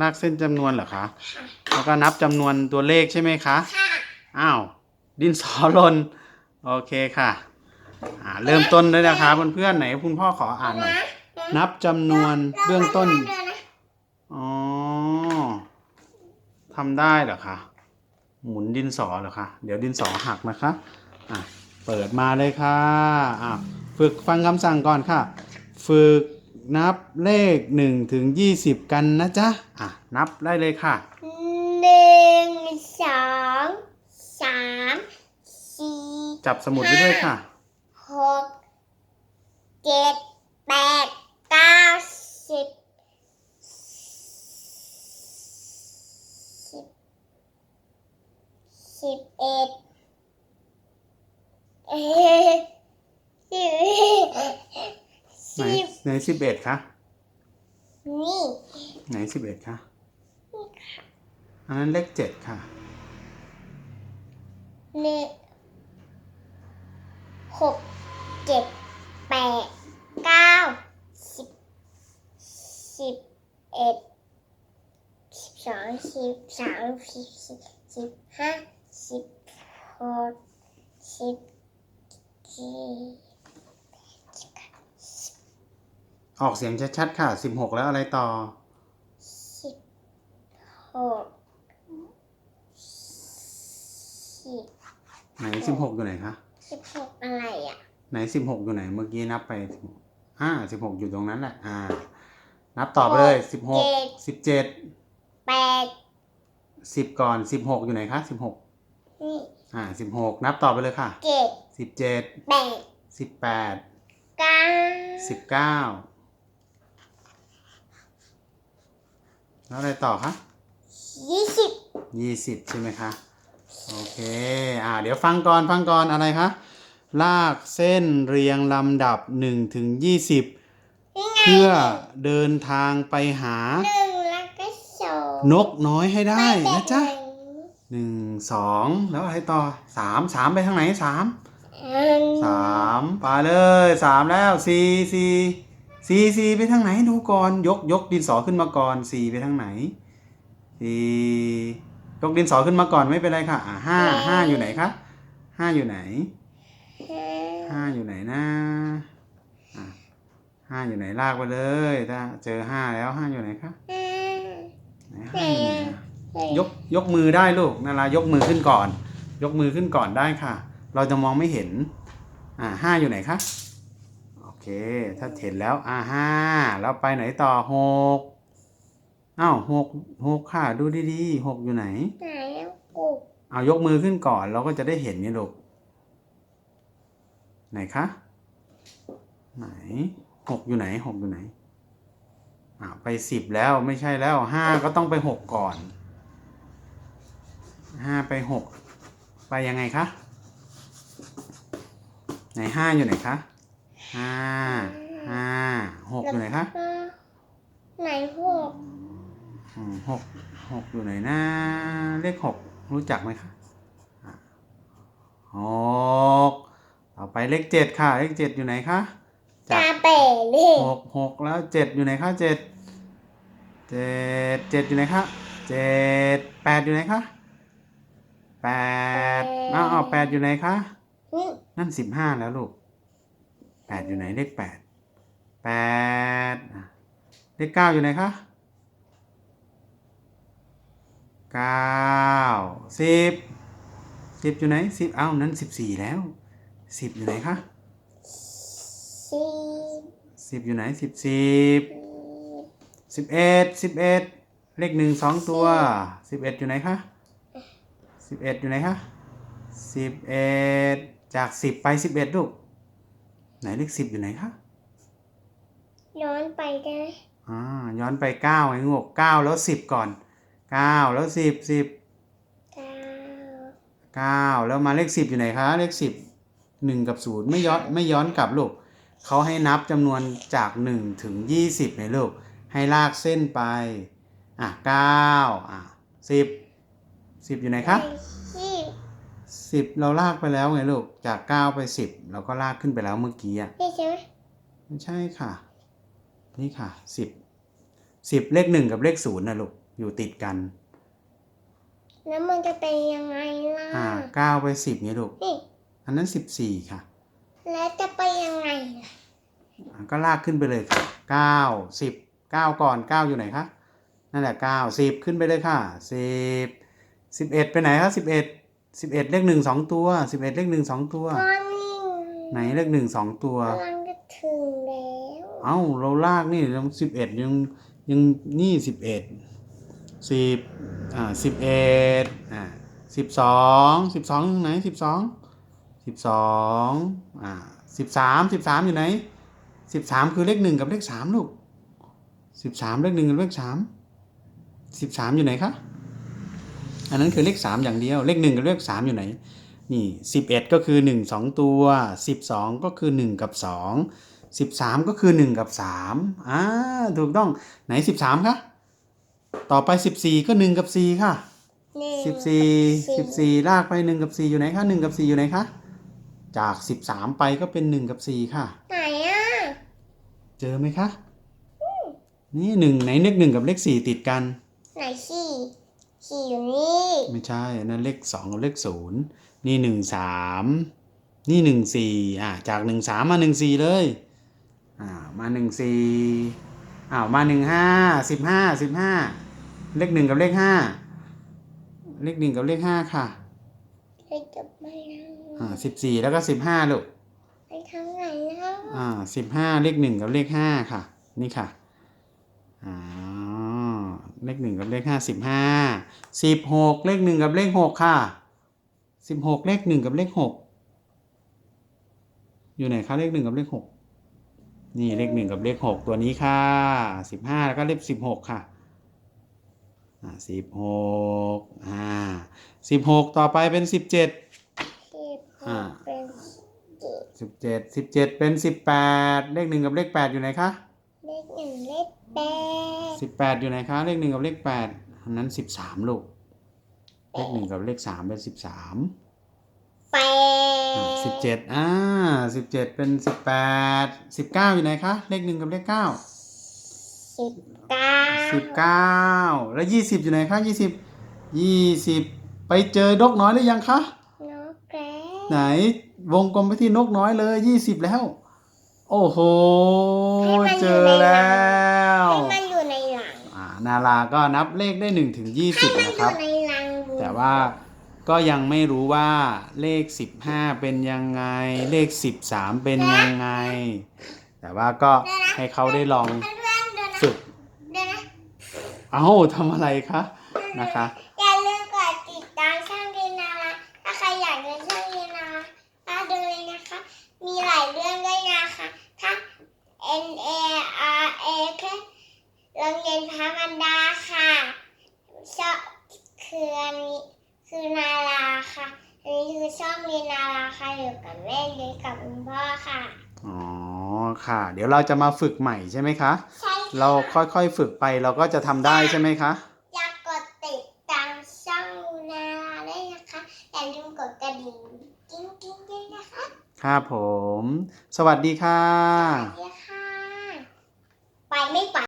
ลากเส้นจำนวนเหรอคะ แล้วก็นับจำนวนตัวเลขใช่ไหมคะค่ะอ้าว ดินสอหลนโอเคค่ะ อ่า เริ่มต้นเลยนะคะเพื่อนๆไหนคุณพ่อขออ่านหน่อย นับจำนวนเบื้องต้น อ๋อทำได้เหรอคะ หมุนดินสอเหรอคะ เดี๋ยวดินสอหักนะคะ อะ เปิดมาเลยค่ะ อะ ฝึกฟังคำสั่งก่อนค่ะ ฝึก นับเลข1ถึง20กันนะจ๊ะ อะ นับได้เลยค่ะหนึ่งสองสามสี่จับสมุดไว้ด้วยค่ะหกเจ็ดแปดเก้าสิบสิบสิบเอ็ดเอ๊ะสิบ ไหนสิบไหนสิบเอ็ดคะนี่ไหนสิบเอ็ดคะอันนั้นเลขเจ็ดค่ะหนึ่งหกเจ็ดแปดเก้าสิบสิบเอ็ดสิบสองสิบสามสิบสี่สิบห้าสิบหกสิบเจ็ด ออกเสียงชัดๆค่ะสิบหกแล้วอะไรต่อสิบหกสิบไหนสิบหกอยู่ไหนคะสิบหกอะไรอะ ไหนสิบหกอยู่ไหน เมื่อกี้นับไปอ่าสิบหกอยู่ตรงนั้นแหละอ่า นับต่อไปเลยสิบหกสิบเจ็ดแปดสิบก่อนสิบหกอยู่ไหนคะสิบหกนี่อ่าสิบหกนับต่อไปเลยค่ะเจ็ดสิบเจ็ดแปดสิบแปดเก้าสิบเก้า แล้วอะไรต่อคะยี่สิบยี่สิบใช่ไหมคะโอเคอ่าเดี๋ยวฟังก่อนฟังก่อนอะไรคะลากเส้นเรียงลำดับ1ถึง20นี่ไงเพื่อเดินทางไปหา หนึ่งแล้วก็สองนกน้อยให้ได้นะจ๊ะไม่หนึ่งสองแล้วอะไรต่อสามสามไปทางไหนสามแบ่งสามไปเลยสามแล้วสี่สี่ สี่สี่ไปทางไหนดูก่อนยกยกดินสอขึ้นมาก่อนสี่ไปทางไหนสี่ยกดินสอขึ้นมาก่อนไม่เป็นไรค่ะอ่าห้าห้าอยู่ไหนคะห้าอยู่ไหนห้าอยู่ไหนนะอะห้าอยู่ไหนลากไปเลยถ้าเจอห้าแล้วห้าอยู่ไหนคะไหนห้าอยู่ไหนอะยกยกมือได้ลูกนารายกมือขึ้นก่อน ยกมือขึ้นก่อนได้ค่ะ เราจะมองไม่เห็นอ่าห้าอยู่ไหนคะโอ เค ถ้าเห็นแล้วอ่าห้าแล้วไปไหนต่อหกอ้าวหกหกค่ะ ดูดีๆหกอยู่ไหน ไหนแล้วกูเอายกมือขึ้นก่อนเราก็จะได้เห็นนี่ลูกไหนคะไหนหกอยู่ไหนหกอยู่ไหนอ่าไปสิบแล้วไม่ใช่แล้วห้าก็ต้องไปหกก่อนห้าไปหกไปยังไงคะไหนห้าอยู่ไหนคะ ห้าห้าหกอยู่ไหนคะไหนหกอืมหกหกอยู่ไหนนะเลขหกรู้จักไหมคะอะหกต่อไปเลขเจ็ดค่ะ เลขเจ็ดอยู่ไหนคะตาเป๋เลยหกหกแล้วเจ็ดอยู่ไหนคะเจ็ดเจ็ดเจ็ดอยู่ไหนคะเจ็ดแปดอยู่ไหนคะแปดอ้าวอ้าวแปดอยู่ไหนคะนี่นั่นสิบห้าแล้วลูก แปดอยู่ไหนเลขแปดแปดอะเลขเก้าอยู่ไหนคะเก้าสิบสิบอยู่ไหนสิบเอ้านั้นสิบสี่แล้วสิบอยู่ไหนคะสี่สิบอยู่ไหนสิบสิบสิบเอ็ดสิบเอ็ดเลขหนึ่งสองตัวสิบเอ็ดอยู่ไหนคะสิบเอ็ดอยู่ไหนคะสิบเอ็ดจากสิบไปสิบเอ็ดลูก ไหนเลขสิบอยู่ไหนคะ ย้อนไปได้ไหอ่าย้อนไปเก้าไอ้งกเก้าแล้วสิบก่อนเก้าแล้วสิบสิบเก้าเก้าแล้วมาเลขสิบอยู่ไหนคะเลขสิบหนึ่งกับศูนย์ไม่ย้อนไม่ย้อนกลับลูกเขาให้นับจำนวนจากหนึ่งถึงยี่สิบในลูกให้ลากเส้นไป อะเก้าอะสิบสิบอยู่ไหนคะ สิบเราลากไปแล้วไงลูก จากเก้าไปสิบเราก็ลากขึ้นไปแล้วเมื่อกี้อะนี่ใช่ไหม่ใช่ค่ะ นี่ค่ะสิบสิบเลขหนึ่งกับเลขศูนย์นะลูก อยู่ติดกัน แล้วมันจะเป็นยังไงล่ะ อ่าเก้าไป 10ไงลูกอันนั้นสิบสี่ค่ะ แล้วจะไปยังไงอะก็ลากขึ้นไปเลยค่ะเก้าสิบเก้าก่อนเก้าอยู่ไหนคะนั่นแหละเก้าสิบขึ้นไปเลยค่ะสิบสิบเอ็ดไปไหนคะสิบเอ็ด สิบเอ็ดเลขหนึ่งสองตัวสิบเอ็ดเลขหนึ่งสองตัวตอนนี้ไหนเลขหนึ่งสองตัว กำลังจะถึงแล้วเอ้าเราลากนี่ยังสิบเอ็ดยังยังนี่สิบเอ็ดสิบอ่าสิบเอ็ดอ่าสิบสองสิบสองไหนสิบสองสิบสองอ่าสิบสามสิบสามอยู่ไหนสิบสามคือเลขหนึ่งกับเลขสามลูกสิบสามเลขหนึ่งกับเลขสามสิบสามอยู่ไหนคะ อันนั้นคือเลขสามอย่างเดียว เลขหนึ่งกับเลขสามอยู่ไหน นี่สิบเอ็ดก็คือหนึ่งสองตัวสิบสองก็คือหนึ่งกับสองสิบสามก็คือหนึ่งกับสามอ่าถูกต้องไหนสิบสามคะต่อไปสิบสี่ก็หนึ่งกับสี่ค่ะหนึ่งสิบสี่สิบสี่ลากไปหนึ่งกับสี่อยู่ไหนคะหนึ่งกับสี่อยู่ไหนคะจากสิบสามไปก็เป็นหนึ่งกับสี่ค่ะ ไหนอะ เจอไหมคะ นี่หนึ่งไหนเลขหนึ่งกับเลขสี่ติดกัน ไหนสี่ สี่อยู่นี่ไม่ใช่อันนั้นเลขสองกับเลขศูนย์นี่หนึ่งสามนี่หนึ่งสี่อ่าจากหนึ่งสามมาหนึ่งสี่เลยอ่ามาหนึ่งสี่อ้าวมาหนึ่งห้าสิบห้าสิบห้าเลขหนึ่งกับเลขห้าเลขหนึ่งกับเลขห้าค่ะไปจับไม่ได้อ่าสิบสี่แล้วก็สิบห้าลูกไปทางไหนแล้วอ่าสิบห้าเลขหนึ่งกับเลขห้าค่ะ นี่ค่ะอ๋อ เลขหนึ่งกับเลขห้าสิบห้าสิบหกเลขหนึ่งกับเลขหกค่ะสิบหกเลขหนึ่งกับเลขหกอยู่ไหนคะเลขหนึ่งกับเลขหกนี่เลขหนึ่งกับเลขหกตัวนี้ค่ะสิบห้าแล้วก็เลขสิบหกค่ะอ่าสิบหกอ่าสิบหกต่อไปเป็นสิบเจ็ดสิบหอ่ากเป็นเจ็ดสิบเจ็ดสิบเจ็ดเป็นสิบแปดเลขหนึ่งกับเลขแปดอยู่ไหนคะเลข หนึ่งเลขแปดสิบแปดอยู่ไหนคะเลขหนึ่งกับเลขแปดอันนั้นสิบสามลูก เลขหนึ่งกับเลขสามเป็นสิบสามแปดสิบเจ็ดอ่าสิบเจ็ดเป็นสิบแปดสิบเก้าอยู่ไหนคะเลขหนึ่งกับเลขเก้าสิบเก้าสิบเก้าแล้วยี่สิบอยู่ไหนคะยี่สิบยี่สิบไปเจอนกน้อยหรือยังคะนกแร้ไหนวงกลมไปที่นกน้อยเลยยี่สิบแล้ว โอ้โห เจอแล้วให้มันอยู่ในหลังอ่านาราก็นับเลขได้1ถึงให้20มันนะอครัยู่บในหลังบุญแต่ว่าก็ยังไม่รู้ว่าเลข 15 เป็นยังไง เลข 13 เป็นยังไง แต่ว่าก็ให้เขาได้ลองเพื่อนๆเดี๋ยวนะฝึก เดี๋ยวนะ เอ้าทำอะไรคะนะคะ อย่าลืมกดติดตามช่องดีนาราถ้าใครอยากเรียนช่องดีนารามาดูเลยนะคะ มีหลายเรื่องด้วยนะคะถ้า N A R A คือโรงเรียนพระมันดาค่ะชอบคืออันนี้ คือนาราค่ะ อันนี้คือช่องดีนาราค่ะอยู่กับแม่หรือกับคุณพ่อค่ะ อ๋อค่ะ เดี๋ยวเราจะมาฝึกใหม่ใช่ไหมคะ ใช่ค่ะเราค่อยๆฝึกไปเราก็จะทำได้ใช่ไหมคะ อยากกดติดตามช่องนาราด้วยนะคะอย่าลืมกดกระดิ่งกิ้งกิ้งๆด้วยนะคะครับผม สวัสดีค่ะ สวัสดี